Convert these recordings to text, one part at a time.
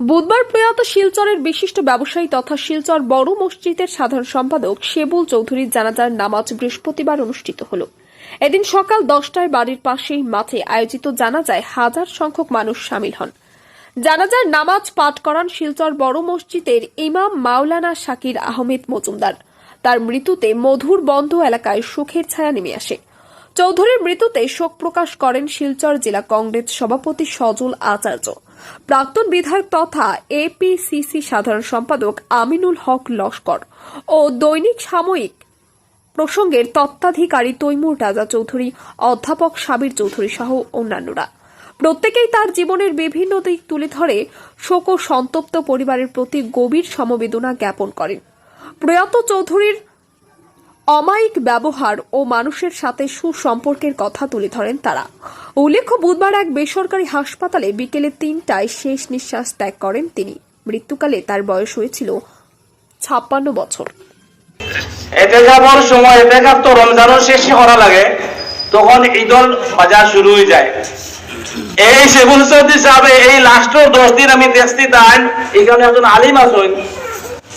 বুধবার প্রয়াত শিলচরের বিশিষ্ট ব্যবসায়ী তথা শিলচর বড় মসজিদের সাধারণ সম্পাদক শেবুল চৌধুরীর জানাজার নামাজ বৃহস্পতিবার অনুষ্ঠিত হল। এদিন সকাল দশটায় বাড়ির পাশেই মাঠে আয়োজিত জানাজায় হাজার সংখ্যক মানুষ সামিল হন। জানাজার নামাজ পাঠ করান শিলচর বড় মসজিদের ইমাম মাওলানা শাকির আহমেদ মজুমদার। তার মৃত্যুতে মধুর বন্ধ এলাকায় সুখের ছায়া নেমে আসে। চৌধুরীর মৃত্যুতে শোক প্রকাশ করেন শিলচর জেলা কংগ্রেস সভাপতি সজল আচার্য। প্রাক্তন বিধায়ক তথা এপিসিসি সাধারণ সম্পাদক আমিনুল হক লস্কর ও দৈনিক সাময়িক প্রসঙ্গের তত্ত্বাধিকারী তৈমুর রাজা চৌধুরী, অধ্যাপক সাবির চৌধুরী সহ অন্যান্যরা। প্রত্যেকেই তার জীবনের বিভিন্ন দিক তুলে ধরে শোক ও সন্তপ্ত পরিবারের প্রতি গভীর সমবেদনা জ্ঞাপন করেন। প্রয়াত চৌধুরীর অমায়িক ব্যবহার ও মানুষের সাথে সুসম্পর্কের কথা তুলে ধরেন তারা। উল্লেখ্য, বুধবার এক বেসরকারি হাসপাতালে বিকেলে তিনটায় শেষ নিঃশ্বাস ত্যাগ করেন তিনি। মৃত্যুকালে তার বয়স হয়েছিল ছাপ্পান্ন বছর। এতে যাবার সময়, এতে তো রমজানের শেষে করা লাগে, তখন ঈদল বাজার শুরু হয়ে যায়। এই সেগুন সাহেবে এই লাস্টের দশ দিন আমি দেখছি তাই, এখানে একজন আলিম আছেন।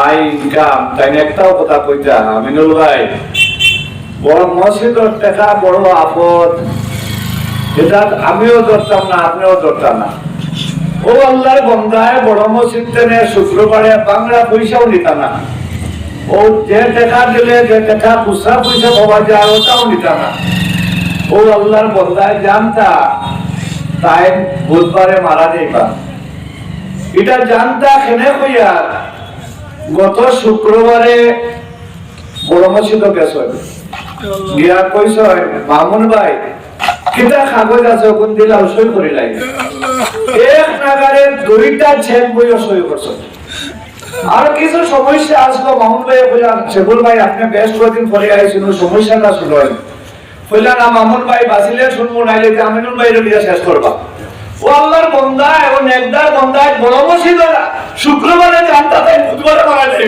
আয় ইনকাম তাই একটাও কথা কইতা আমিনুল ভাই, বড় মসজিদর দেখা বড় আপদ। আমিও ধরতাম না, আপনিও ধরতাম না। ও বন্দায় বড় মসজিদ তেনে শুক্রবারে বাংলা পয়সাও নিতাম না। ও যে টাকা দিলে, যে টাকা খুচরা পয়সা পাওয়া যায়, ওটাও নিতাম না। ও আল্লাহর বন্দায় জানতা তাই বুধবারে মারা যাইবা। এটা জানতা কেনে কইয়া গত শুক্রবারে বড় মসজিদ গিয়া মামুন ভাই, কিতা কাগজ আছে সই করি লাগে? এক নাগারে দুইটা বইও সই আর কিছু সমস্যা আসলো মামুন ভাই বললাম ভাই, আপনি বেশ পরে আইছিল সমস্যাটা বললাম না মামুন ভাই, বাঁচিলে শুনব, নাইলে আমিনুল শেষ করবা। ও আল্লাহর বন্দা এবং একদার বন্দায় বড় মসজিদ শুক্রবারে জানতা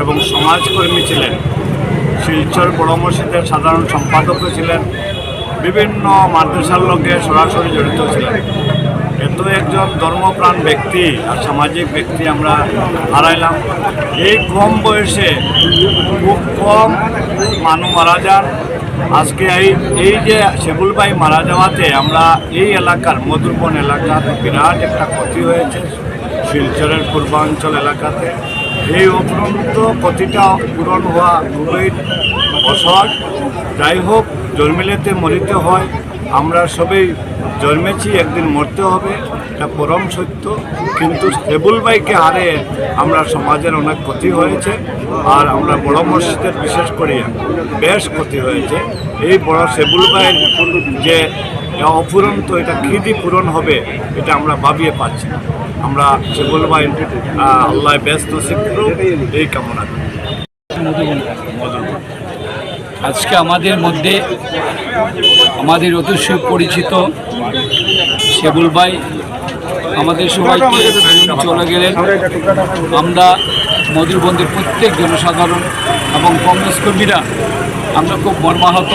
এবং সমাজকর্মী ছিলেন। শিলচর বড় মসজিদের সাধারণ সম্পাদকও ছিলেন। বিভিন্ন মাদ্রাসার লোকে সরাসরি জড়িত ছিলেন। এত একজন ধর্মপ্রাণ ব্যক্তি আর সামাজিক ব্যক্তি আমরা হারাইলাম। এই কম বয়সে খুব কম মানুষ মারা যান। আজকে এই এই যে সেগুল ভাই মারা যাওয়াতে আমরা এই এলাকার মধুরবন এলাকাতে বিরাট একটা ক্ষতি হয়েছে। শিলচরের পূর্বাঞ্চল এলাকাতে। এই অপরন্ত প্রতিটা পূরণ হওয়া খুবই অসহজ যাই হোক জন্মিলেতে মরিতে হয়। আমরা সবাই জন্মেছি, একদিন মরতে হবে, এটা পরম সত্য। কিন্তু সেবুল বাইকে হারে আমরা সমাজের অনেক ক্ষতি হয়েছে, আর আমরা বড় মসজিদের বিশেষ করে বেশ ক্ষতি হয়েছে। এই বড় সেবুল বাইয়ের যে অফুরন্ত এটা খিদি পূরণ হবে, এটা আমরা ভাবিয়ে পাচ্ছি আমরা সেবুল ভাই আল্লাহ ব্যস্ত নসিব এই কামনা করি। আজকে আমাদের মধ্যে আমাদের অতি সুপরিচিত শেবুল ভাই, আমাদের সবাইকে চলে গেলেন। আমরা মধুরবন্দের প্রত্যেক জনসাধারণ এবং কংগ্রেস কর্মীরা, আমরা খুব মর্মাহত।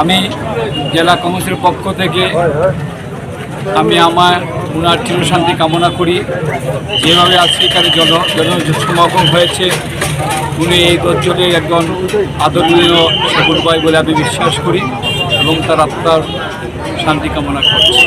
আমি জেলা কংগ্রেসের পক্ষ থেকে আমি আমার উনার চিরশান্তি কামনা করি। যেভাবে আজকে এখানে জন জন সমাগম হয়েছে, উনি এই অঞ্চলের একজন আদরণীয় ঠাকুর বলে আমি বিশ্বাস করি। এবং তার আত্মার শান্তি কামনা করছি।